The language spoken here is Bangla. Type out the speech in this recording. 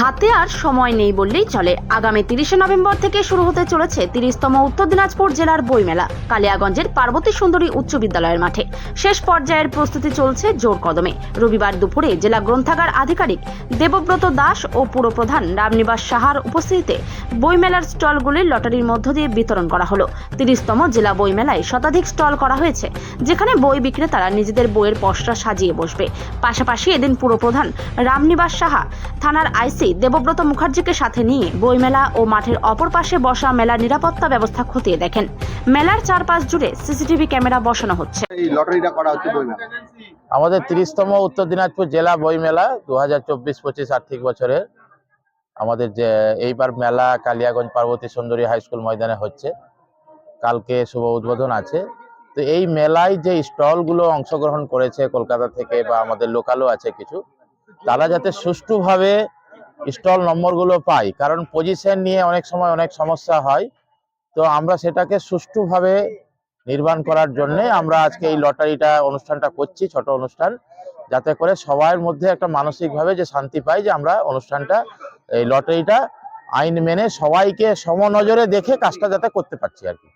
হাতে আর সময় নেই বললেই চলে। আগামী তিরিশে নভেম্বর থেকে শুরু হতে চলেছে তিরিশতম উত্তর দিনাজপুর জেলার বইমেলা, কালিয়াগঞ্জের পার্বতী সুন্দরী উচ্চ বিদ্যালয়ের মাঠে। শেষ পর্যায়ের প্রস্তুতি চলছে জোর কদমে। রবিবার দুপুরে জেলা গ্রন্থাগার আধিকারিক দেবব্রত দাস ও পুরপ্রধান রামনিবাস সাহার উপস্থিতিতে বইমেলার স্টলগুলির লটারির মধ্য দিয়ে বিতরণ করা হলো। তিরিশতম জেলা বইমেলায় শতাধিক স্টল করা হয়েছে, যেখানে বই বিক্রেতারা নিজেদের বইয়ের পসরা সাজিয়ে বসবে। পাশাপাশি এদিন পুরপ্রধান রামনিবাস সাহা থানার আইসি দেবব্রত মুখার্জিকে সাথে নিয়ে বইমেলা ও মাঠের অপর পাশে বসা মেলার নিরাপত্তা ব্যবস্থা খতিয়ে দেখেন। মেলার চারপাশ জুড়ে সিসিটিভি ক্যামেরা বসানো হচ্ছে। এই লটারিটা করা হচ্ছে বইমেলা। আমাদের তিরিশতম উত্তর দিনাজপুর জেলা বই মেলা দু হাজার চব্বিশ পঁচিশ আর্থিক বছরের। আমাদের যে এইবার মেলা কালিয়াগঞ্জ পার্বতী সুন্দরী হাই স্কুল ময়দানে হচ্ছে। কালকে শুভ উদ্বোধন আছে। তো এই মেলায় যে স্টলগুলো অংশগ্রহণ করেছে কলকাতা থেকে বা আমাদের লোকালও আছে কিছু তারা যাতে সুষ্ঠুভাবে স্টল নম্বরগুলো পাই, কারণ পজিশন নিয়ে অনেক সময় অনেক সমস্যা হয়। তো আমরা সেটাকে সুষ্ঠুভাবে নির্মাণ করার জন্য আমরা আজকে এই লটারিটা, অনুষ্ঠানটা করছি, ছোট অনুষ্ঠান, যাতে করে সবার মধ্যে একটা মানসিকভাবে যে শান্তি পাই যে আমরা অনুষ্ঠানটা, এই লটারিটা আইন মেনে সবাইকে সমনজরে দেখে কাজটা যাতে করতে পারছি আর কি।